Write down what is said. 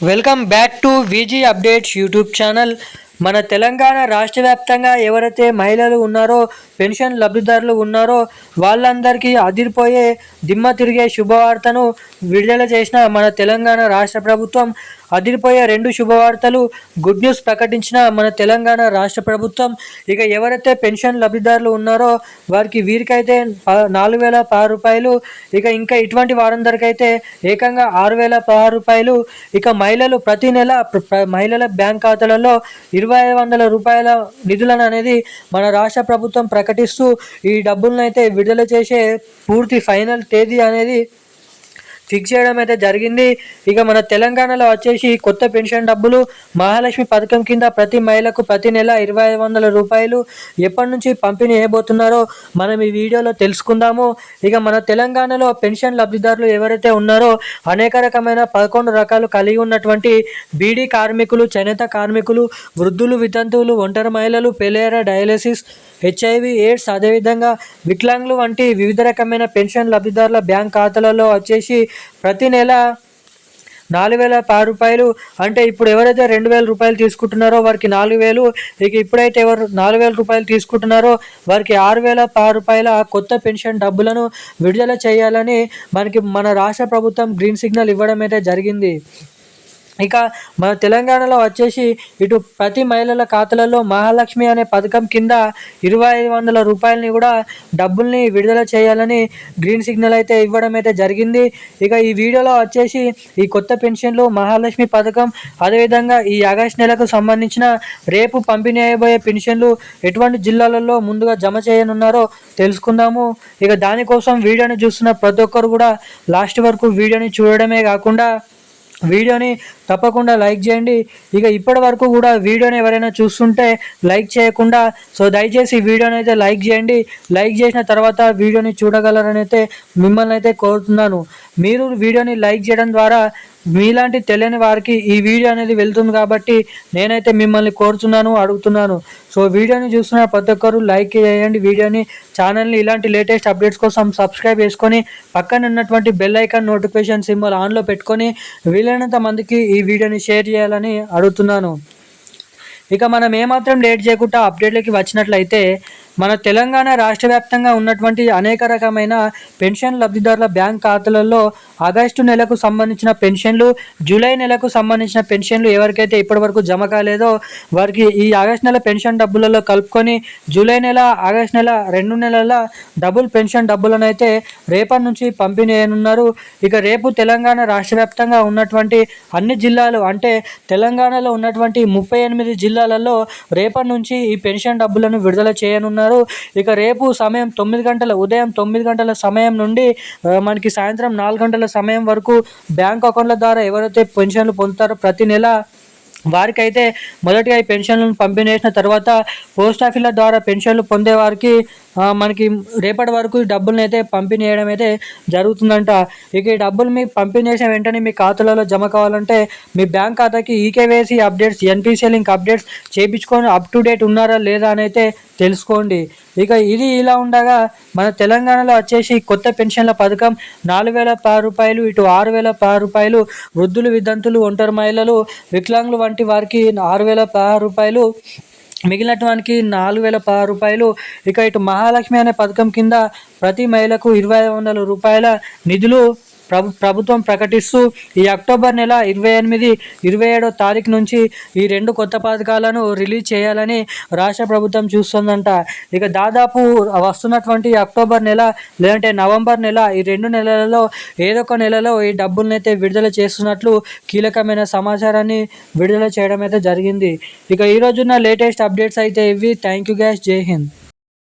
Welcome back to VG updates YouTube channel. మన తెలంగాణ రాష్ట్ర వ్యాప్తంగా ఎవరైతే మహిళలు ఉన్నారో పెన్షన్ లబ్ధిదారులు ఉన్నారో వాళ్ళందరికీ అదిరిపోయే దిమ్మ తిరిగే శుభవార్తను విడుదల చేసిన మన తెలంగాణ రాష్ట్ర ప్రభుత్వం అదిరిపోయే రెండు శుభవార్తలు. గుడ్ న్యూస్ ప్రకటించిన మన తెలంగాణ రాష్ట్ర ప్రభుత్వం. ఇక ఎవరైతే పెన్షన్ లబ్ధిదారులు ఉన్నారో వారికి వీరికైతే నాలుగు వేల పదహారు రూపాయలు. ఇక ఇంకా ఇటువంటి వారందరికైతే ఏకంగా ఆరు వేల పదహారు రూపాయలు. ఇక మహిళలు ప్రతి నెల మహిళల బ్యాంక్ ఖాతాలలో ఇరవై ఐదు వందల రూపాయల నిధులను అనేది మన రాష్ట్ర ప్రభుత్వం ప్రకటిస్తూ ఈ డబ్బులను అయితే విడుదల చేసే పూర్తి ఫైనల్ తేదీ అనేది ఫిక్స్ చేయడం అయితే జరిగింది. ఇక మన తెలంగాణలో వచ్చేసి కొత్త పెన్షన్ డబ్బులు మహాలక్ష్మి పథకం కింద ప్రతి మహిళకు ప్రతి నెల ఇరవై ఐదు వందల రూపాయలు ఎప్పటి నుంచి పంపిణీ చేయబోతున్నారో మనం ఈ వీడియోలో తెలుసుకుందాము. ఇక మన తెలంగాణలో పెన్షన్ లబ్ధిదారులు ఎవరైతే ఉన్నారో అనేక రకమైన పదకొండు రకాలు కలిగి ఉన్నటువంటి బీడీ కార్మికులు చేనేత కార్మికులు వృద్ధులు వితంతువులు ఒంటరి మహిళలు పెలేరా డయాలసిస్ హెచ్ఐవి ఎయిడ్స్ అదేవిధంగా వికలాంగులు వంటి వివిధ రకమైన పెన్షన్ లబ్ధిదారుల బ్యాంక్ ఖాతాలలో వచ్చేసి ప్రతి నెల నాలుగు వేల పది రూపాయలు. అంటే ఇప్పుడు ఎవరైతే రెండు వేల రూపాయలు తీసుకుంటున్నారో వారికి నాలుగు వేలు. ఇక ఇప్పుడైతే ఎవరు నాలుగు వేల రూపాయలు తీసుకుంటున్నారో వారికి ఆరు వేల పది రూపాయల కొత్త పెన్షన్ డబ్బులను విడుదల చేయాలని మనకి మన రాష్ట్ర ప్రభుత్వం గ్రీన్ సిగ్నల్ ఇవ్వడం అయితే జరిగింది. ఇక మన తెలంగాణలో వచ్చేసి ఇటు ప్రతి మహిళల ఖాతాలలో మహాలక్ష్మి అనే పథకం కింద ఇరవై ఐదు వందల రూపాయలని కూడా డబ్బుల్ని విడుదల చేయాలని గ్రీన్ సిగ్నల్ అయితే ఇవ్వడం అయితే జరిగింది. ఇక ఈ వీడియోలో వచ్చేసి ఈ కొత్త పెన్షన్లు మహాలక్ష్మి పథకం అదేవిధంగా ఈ ఆగస్ట్ నెలకు సంబంధించిన రేపు పంపిణీ అయిపోయే పెన్షన్లు ఎటువంటి జిల్లాలలో ముందుగా జమ చేయనున్నారో తెలుసుకుందాము. ఇక దానికోసం వీడియోని చూస్తున్న ప్రతి ఒక్కరు కూడా లాస్ట్ వరకు వీడియోని చూడడమే కాకుండా వీడియోని తప్పకుండా లైక్ చేయండి. ఇక ఇప్పటి వరకు కూడా వీడియోని ఎవరైనా చూస్తుంటే లైక్ చేయకుండా సో దయచేసి వీడియోని అయితే లైక్ చేయండి. లైక్ చేసిన తర్వాత వీడియోని చూడగలరని అయితే మిమ్మల్ని అయితే కోరుతున్నాను. మీరు వీడియోని లైక్ చేయడం ద్వారా మీలాంటి తెలియని వారికి ఈ వీడియో అనేది వెళ్తుంది కాబట్టి నేనైతే మిమ్మల్ని కోరుతున్నాను అడుగుతున్నాను. సో వీడియోని చూస్తున్న ప్రతి ఒక్కరు లైక్ చేయండి. వీడియోని ఛానల్ని ఇలాంటి లేటెస్ట్ అప్డేట్స్ కోసం సబ్స్క్రైబ్ చేసుకొని పక్కన ఉన్నటువంటి బెల్ ఐకాన్ నోటిఫికేషన్ సింబల్ ఆన్లో పెట్టుకొని వీలైనంత మందికి ఈ వీడియోని షేర్ చేయాలని అడుగుతున్నాను. ఇక మనం ఏమాత్రం లేట్ చేయకుండా అప్డేట్లకి వచ్చినట్లయితే మన తెలంగాణ రాష్ట్ర వ్యాప్తంగా ఉన్నటువంటి అనేక రకమైన పెన్షన్ లబ్ధిదారుల బ్యాంక్ ఖాతాలలో ఆగస్టు నెలకు సంబంధించిన పెన్షన్లు జూలై నెలకు సంబంధించిన పెన్షన్లు ఎవరికైతే ఇప్పటివరకు జమ కాలేదో వారికి ఈ ఆగస్ట్ నెల పెన్షన్ డబ్బులలో కలుపుకొని జూలై నెల ఆగస్ట్ నెల రెండు నెలల డబుల్ పెన్షన్ డబ్బులను అయితే రేపటి నుంచి పంపిణీ చేయనున్నారు ఇక రేపు తెలంగాణ రాష్ట్ర వ్యాప్తంగా ఉన్నటువంటి అన్ని జిల్లాలు అంటే తెలంగాణలో ఉన్నటువంటి ముప్పై ఎనిమిది జిల్లా జిల్లాలలో రేపటి నుంచి ఈ పెన్షన్ డబ్బులను విడుదల చేయనున్నారు. ఇక రేపు సమయం తొమ్మిది గంటల ఉదయం తొమ్మిది గంటల సమయం నుండి మనకి సాయంత్రం నాలుగు గంటల సమయం వరకు బ్యాంక్ అకౌంట్ల ద్వారా ఎవరైతే పెన్షన్లు పొందుతారో ప్రతి నెల వారికైతే మొదటిగా ఈ పెన్షన్లను పంపిణీ చేసిన తర్వాత పోస్ట్ ఆఫీసుల ద్వారా పెన్షన్లు పొందే వారికి మనకి రేపటి వరకు డబ్బులను అయితే పంపిణీ చేయడం అయితే జరుగుతుందంట. ఇక ఈ డబ్బులు మీకు పంపిణీ చేసిన వెంటనే మీ ఖాతాలలో జమ కావాలంటే మీ బ్యాంక్ ఖాతాకి eKYC updates NPCL link updates చేయించుకొని అప్ టు డేట్ ఉన్నారా లేదా అని అయితే తెలుసుకోండి. ఇక ఇది ఇలా ఉండగా మన తెలంగాణలో వచ్చేసి కొత్త పెన్షన్ల పథకం నాలుగు వేల పది రూపాయలు ఇటు ఆరు వేల పది రూపాయలు వృద్ధులు విదంతులు ఒంటరి మహిళలు వికలాంగులు వంటి వారికి ఆరు వేల పదహారు రూపాయలు మిగిలినటువంటి నాలుగు వేల పదహారు రూపాయలు ఇక ఇటు మహాలక్ష్మి అనే పథకం కింద ప్రతి మహిళకు ఇరవై ఐదు వందల రూపాయల నిధులు ప్రభు ప్రభుత్వం ప్రకటిస్తూ ఈ అక్టోబర్ నెల ఇరవై ఎనిమిది ఇరవై ఏడో తారీఖు నుంచి ఈ రెండు కొత్త పథకాలను రిలీజ్ చేయాలని రాష్ట్ర ప్రభుత్వం చూస్తుందంట. ఇక దాదాపు వస్తున్నటువంటి అక్టోబర్ నెల లేదంటే నవంబర్ నెల ఈ రెండు నెలలలో ఏదో ఒక నెలలో ఈ డబ్బులను అయితే విడుదల చేస్తున్నట్లు కీలకమైన సమాచారాన్ని విడుదల చేయడం అయితే జరిగింది. ఇక ఈ లేటెస్ట్ అప్డేట్స్ అయితే ఇవి. Thank you guys. జై హింద్.